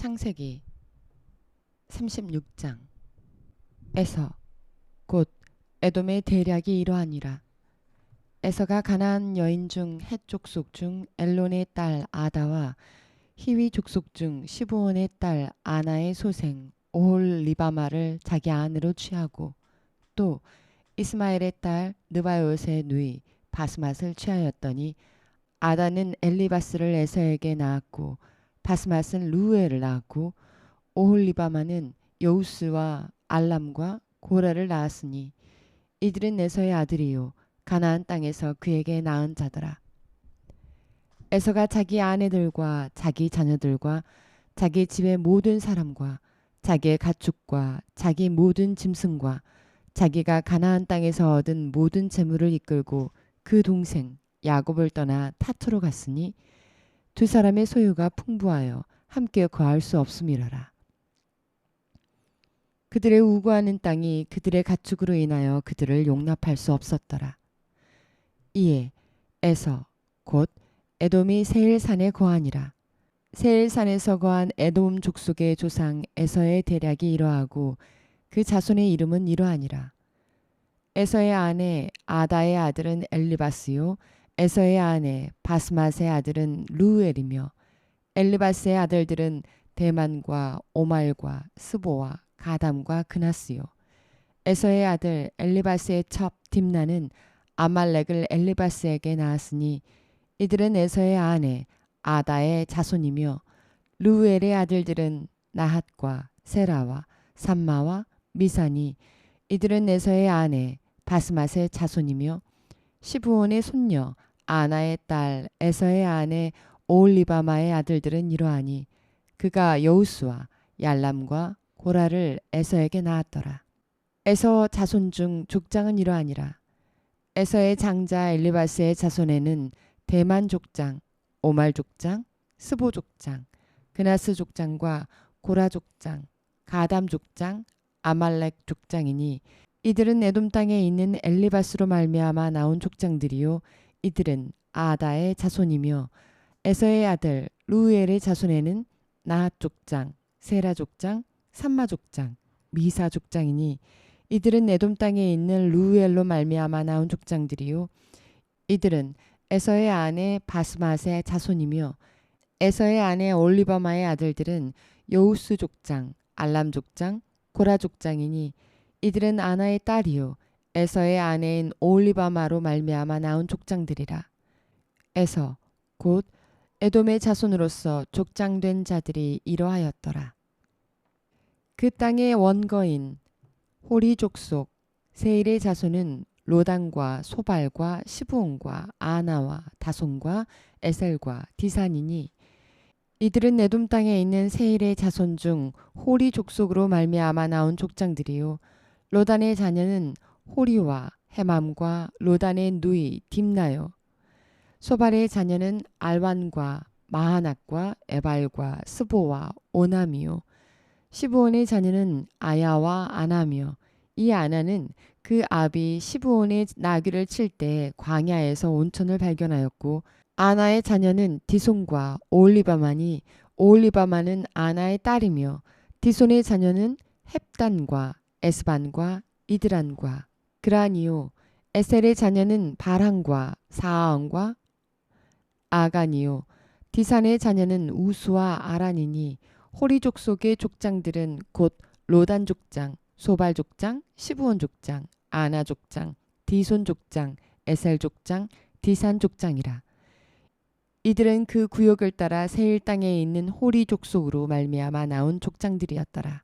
창세기 36장 에서 곧 에돔의 대략이 이러하니라. 에서가 가나안 여인 중헷 족속 중 엘론의 딸 아다와 히위 족속 중 시브온의 딸 아나의 소생 오홀 리바마를 자기 아내로 취하고 또 이스마엘의 딸 느바요스의 누이 바스맛을 취하였더니 아다는 엘리바스를 에서에게 낳았고 바스맛은 루엘을 낳았고 오홀리바마는 여우스와 알람과 고라를 낳았으니 이들은 에서의 아들이요 가나안 땅에서 그에게 낳은 자더라. 에서가 자기 아내들과 자기 자녀들과 자기 집의 모든 사람과 자기의 가축과 자기 모든 짐승과 자기가 가나안 땅에서 얻은 모든 재물을 이끌고 그 동생 야곱을 떠나 타투로 갔으니 두 사람의 소유가 풍부하여 함께 거할 수 없음이러라. 그들의 우고하는 땅이 그들의 가축으로 인하여 그들을 용납할 수 없었더라. 이에 에서 곧 에돔이 세일산에 거하니라. 세일산에서 거한 에돔 족속의 조상 에서의 대략이 이러하고 그 자손의 이름은 이러하니라. 에서의 아내 아다의 아들은 엘리바스요 에서의 아내 바스맛의 아들은 루엘이며 엘리바스의 아들들은 대만과 오말과 스보와 가담과 그나스요. 에서의 아들 엘리바스의 첩 딥나는 아말렉을 엘리바스에게 낳았으니 이들은 에서의 아내 아다의 자손이며 루엘의 아들들은 나핫과 세라와 삼마와 미사니 이들은 에서의 아내 바스맛의 자손이며 시부온의 손녀 아나의 딸 에서의 아내 오올리바마의 아들들은 이러하니 그가 여우스와 얄람과 고라를 에서에게 낳았더라. 에서 자손 중 족장은 이러하니라. 에서의 장자 엘리바스의 자손에는 대만 족장, 오말 족장, 스보 족장, 그나스 족장과 고라 족장, 가담 족장, 아말렉 족장이니 이들은 에돔 땅에 있는 엘리바스로 말미암아 나온 족장들이요 이들은 아다의 자손이며 에서의 아들 루엘의 자손에는 나핫 족장, 세라 족장, 삼마 족장, 미사 족장이니 이들은 에돔 땅에 있는 루엘로 말미암아 나온 족장들이요. 이들은 에서의 아내 바스맛의 자손이며 에서의 아내 올리바마의 아들들은 여우스 족장, 알람 족장, 고라 족장이니 이들은 아나의 딸이요 에서의 아내인 올리바마로 말미암아 나온 족장들이라. 에서 곧 에돔의 자손으로서 족장된 자들이 이러하였더라. 그 땅의 원거인 호리 족속 세일의 자손은 로단과 소발과 시부온과 아나와 다손과 에셀과 디산이니 이들은 에돔 땅에 있는 세일의 자손 중 호리 족속으로 말미암아 나온 족장들이요 로단의 자녀는 호리와 해맘과 로단의 누이 딥나요. 소발의 자녀는 알완과 마하낙과 에발과 스보와 오남이요. 시부온의 자녀는 아야와 아나며 이 아나는 그 아비 시부온의 나귀를 칠 때 광야에서 온천을 발견하였고 아나의 자녀는 디손과 오올리바만이 오올리바만은 아나의 딸이며 디손의 자녀는 헵단과 에스반과 이드란과 그라니요 에셀의 자녀는 바랑과 사아원과 아가니요 디산의 자녀는 우수와 아란이니 호리 족 속의 족장들은 곧 로단 족장, 소발 족장, 시부온 족장, 아나 족장, 디손 족장, 에셀 족장, 디산 족장이라. 이들은 그 구역을 따라 세일 땅에 있는 호리 족속으로 말미암아 나온 족장들이었더라.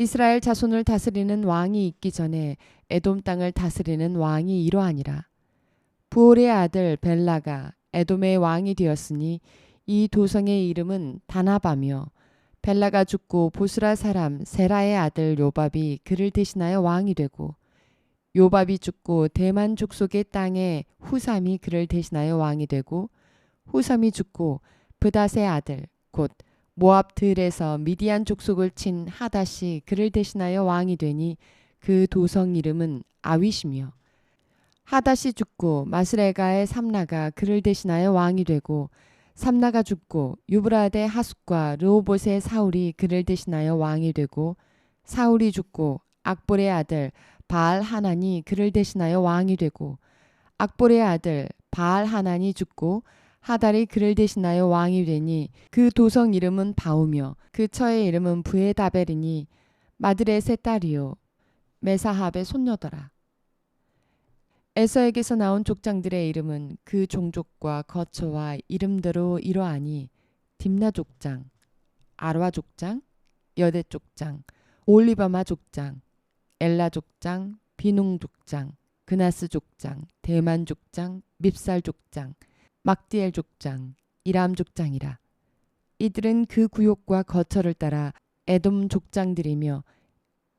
이스라엘 자손을 다스리는 왕이 있기 전에 에돔 땅을 다스리는 왕이 이러하니라. 부올의 아들 벨라가 에돔의 왕이 되었으니 이 도성의 이름은 다나바며 벨라가 죽고 보스라 사람 세라의 아들 요밥이 그를 대신하여 왕이 되고 요밥이 죽고 대만 족속의 땅에 후삼이 그를 대신하여 왕이 되고 후삼이 죽고 브닷의 아들 곧 모압 들에서 미디안 족속을 친 하닷이 그를 대신하여 왕이 되니 그 도성 이름은 아윗이며 하닷이 죽고 마스레가의 삼라가 그를 대신하여 왕이 되고 삼나가 죽고 유브라데 하숫과 르호봇의 사울이 그를 대신하여 왕이 되고 사울이 죽고 악볼의 아들 바알 하난이 그를 대신하여 왕이 되고 악볼의 아들 바알 하난이 죽고 하달이 그를 대신하여 왕이 되니 그 도성 이름은 바우며 그 처의 이름은 부에다벨이니 마드렛의 딸이요 메사합의 손녀더라. 에서에게서 나온 족장들의 이름은 그 종족과 거처와 이름대로 이러하니 딥나 족장, 아르와 족장, 여대 족장, 올리바마 족장, 엘라 족장, 비농 족장, 그나스 족장, 대만 족장, 밉살 족장, 막디엘 족장, 이람 족장이라. 이들은 그 구역과 거처를 따라 에돔 족장들이며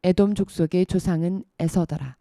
에돔 족속의 조상은 에서더라.